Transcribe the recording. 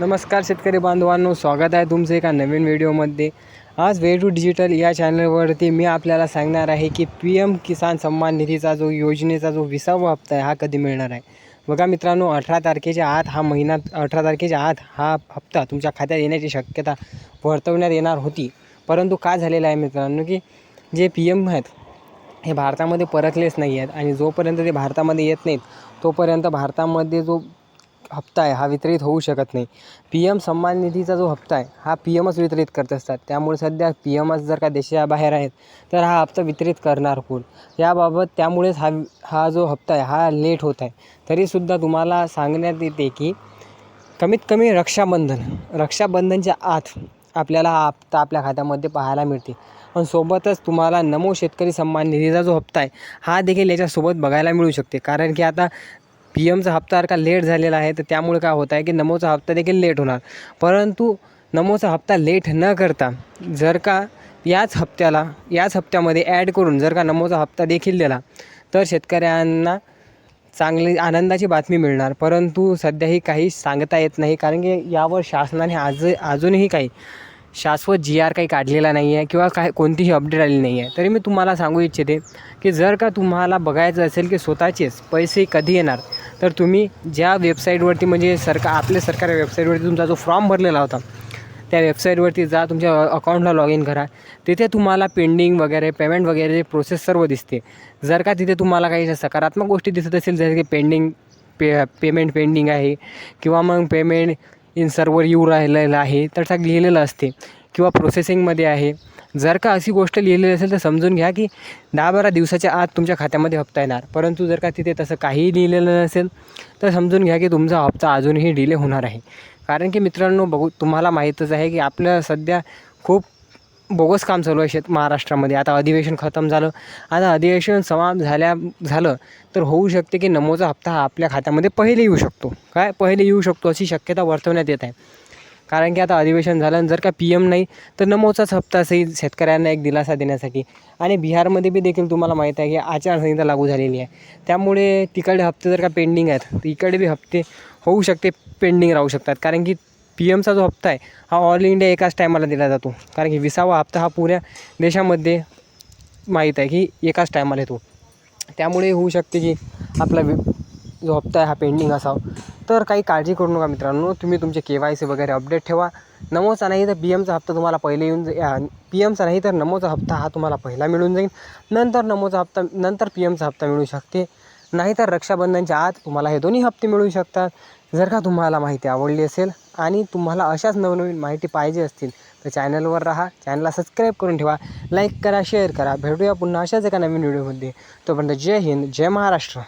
नमस्कार शेतकरी बांधवांनो स्वागत आहे तुमचं एका नवीन व्हिडिओमध्ये. आज वे टू डिजिटल या चॅनलवरती मी आपल्याला सांगणार आहे की पी एम किसान सन्मान निधीचा जो योजनेचा जो विसावा हप्ता आहे हा कधी मिळणार आहे? बघा मित्रांनो अठरा तारखेच्या आत हा महिना अठरा तारखेच्या आत हा हप्ता तुमच्या खात्यात येण्याची शक्यता वर्तवण्यात येणार होती. परंतु काय झालेलं आहे मित्रांनो की जे पी एम आहेत हे भारतामध्ये परतलेच नाही आहेत आणि जोपर्यंत ते भारतामध्ये येत नाहीत तोपर्यंत भारतामध्ये जो हप्ता आहे हा वितरित होऊ शकत नाही. पी एम सन्मान निधीचा जो हप्ता आहे हा पी एमच वितरित करत असतात. त्यामुळे सध्या पी एमच जर का देशाबाहेर आहेत तर हा हप्ता वितरित करणार कोण? याबाबत त्यामुळेच हा हा जो हप्ता आहे हा लेट होत आहे. तरीसुद्धा तुम्हाला सांगण्यात येते की कमीत कमी रक्षाबंधन रक्षाबंधनच्या आत आपल्याला हा हप्ता आपल्या खात्यामध्ये पाहायला मिळते पण सोबतच तुम्हाला नमो शेतकरी सन्मान निधीचा जो हप्ता आहे हा देखील याच्यासोबत बघायला मिळू शकते. कारण की आता पी एमचा हप्ता का लेट झालेला आहे तर त्यामुळे काय होत आहे की नमोचा हप्ता देखील लेट होणार. परंतु नमोचा हप्ता लेट न करता जर का याच हप्त्याला याच हप्त्यामध्ये ॲड करून जर का नमोचा हप्ता देखील दिला तर शेतकऱ्यांना चांगली आनंदाची बातमी मिळणार. परंतु सध्याही काही सांगता येत नाही कारण की यावर शासनाने आज अजूनही काही शाश्वत जी आर काही काढलेला नाही आहे किंवा काय कोणतीही अपडेट आलेली नाही आहे. तरी मी तुम्हाला सांगू इच्छिते की जर का तुम्हाला बघायचं असेल की स्वतःचेच पैसे कधी येणार तर तुम्ही ज्या वेबसाईटवरती म्हणजे सरकार आपल्या सरकारी वेबसाईटवरती तुमचा जो फॉर्म भरलेला होता त्या वेबसाईटवरती जा तुमच्या अकाउंटला लॉग इन करा. तिथे तुम्हाला पेंडिंग वगैरे पेमेंट वगैरे प्रोसेस सर्व दिसते. जर का तिथे तुम्हाला काही सकारात्मक गोष्टी दिसत असेल जसे की पेंडिंग पे पेमेंट पेंडिंग आहे किंवा मग पेमेंट इन सर्वर येऊ राहिलेलं आहे तर त्या लिहिलेलं असते. किंवा प्रोसेसिंगमध्ये आहे. जर का अशी गोष्ट लिहिलेली असेल तर समजून घ्या की दहा बारा दिवसाच्या आत तुमच्या खात्यामध्ये हप्ता येणार. परंतु जर का तिथे तसं काहीही लिहिलेलं नसेल तर समजून घ्या की तुमचा हप्ता अजूनही डिले होणार आहे. कारण की मित्रांनो बघू तुम्हाला माहीतच आहे की आपलं सध्या खूप बोगस काम चालू आहे शेत महाराष्ट्रामध्ये. आता अधिवेशन खतम झालं. आता अधिवेशन समाप्त झाल्या झालं तर होऊ शकते की नमोचा हप्ता हा आपल्या खात्यामध्ये पहिले येऊ शकतो. काय? पहिले येऊ शकतो अशी शक्यता वर्तवण्यात येत आहे. कारण की आता अधिवेशन झालं आणि जर का पी एम नाही तर नमोचाच हप्ता सहित शेतकऱ्यांना एक दिलासा देण्यासाठी. आणि बिहारमध्ये बी देखील तुम्हाला माहीत आहे की आचारसंहिता लागू झालेली आहे. त्यामुळे तिकडे हप्ते जर का पेंडिंग आहेत तर इकडे बी हप्ते होऊ शकते पेंडिंग राहू शकतात. कारण की पी एमचा जो हप्ता आहे हा ऑल इंडिया एकाच टायमाला दिला जातो. कारण की विसावा हप्ता हा पुऱ्या देशामध्ये माहीत आहे की एकाच टायमाला येतो. त्यामुळे होऊ शकते की आपला वि जो हप्ता आहे हा पेंडिंग असावा. तर काही काळजी करू नका मित्रांनो. तुम्ही तुमचे के वाय सी वगैरे अपडेट ठेवा. नमोचा नाही तर बी एमचा हप्ता तुम्हाला पहिले येऊन जाईल पी एमचा नाही तर नमोचा हप्ता हा तुम्हाला पहिला मिळून जाईल. नंतर नमोचा हप्ता नंतर पी एमचा हप्ता मिळू शकते. नाहीतर रक्षाबंधनच्या आत तुम्हाला हे दोन्ही हप्ते मिळू शकतात. जर का तुम्हाला माहिती आवडली असेल आणि तुम्हाला अशाच नवनवीन माहिती पाहिजे असतील तर चॅनलवर राहा. चॅनलला सबस्क्राईब करून ठेवा. लाईक करा शेअर करा. भेटूया पुन्हा अशाच एका नवीन व्हिडिओमध्ये. तोपर्यंत जय हिंद जय महाराष्ट्र.